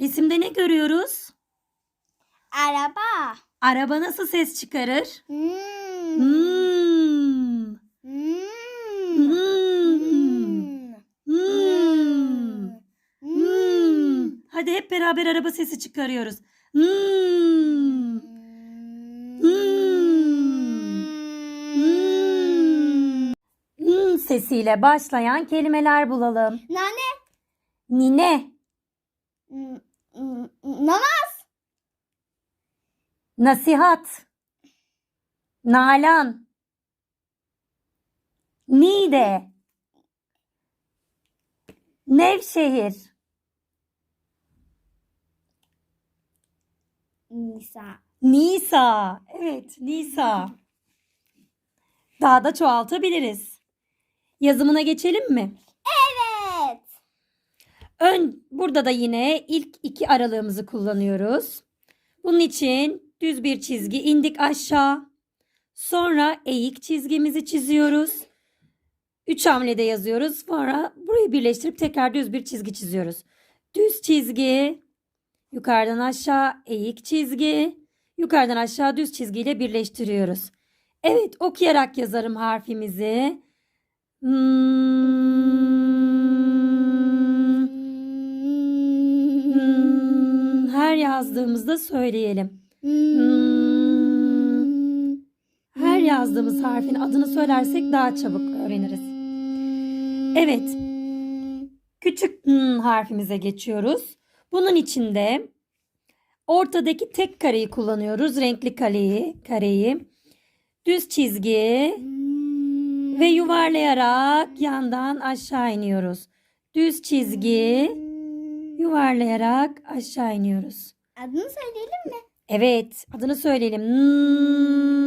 Resimde ne görüyoruz? Araba. Araba nasıl ses çıkarır? Hmm. Hmm. Hmm. Hmm. Hmm. Hmm. Hmm. Hadi hep beraber araba sesi çıkarıyoruz. Hmm. Hmm. Hmm sesiyle başlayan kelimeler bulalım. Nane. Nine, Hmm, hmm, Namaz. nasihat, nalan, Niğde, Nevşehir, Nisa. Nisa. Evet, Nisa. Daha da çoğaltabiliriz. Yazımına geçelim mi? Ön burada da yine ilk iki aralığımızı kullanıyoruz. Bunun için düz bir çizgi indik aşağı. Sonra eğik çizgimizi çiziyoruz. Üç hamlede yazıyoruz. Sonra burayı birleştirip tekrar düz bir çizgi çiziyoruz. Düz çizgi, yukarıdan aşağı eğik çizgi, yukarıdan aşağı düz çizgiyle birleştiriyoruz. Evet, okuyarak yazarım harfimizi. Hmm. Yazdığımızda söyleyelim. Hmm. Her yazdığımız harfin adını söylersek daha çabuk öğreniriz. Evet. Küçük hmm harfimize geçiyoruz. Bunun içinde ortadaki tek kareyi kullanıyoruz. Renkli kareyi, kareyi. Düz çizgi ve yuvarlayarak yandan aşağı iniyoruz. Düz çizgi, yuvarlayarak aşağı iniyoruz. Adını söyleyelim mi? Evet, adını söyleyelim. Hmm.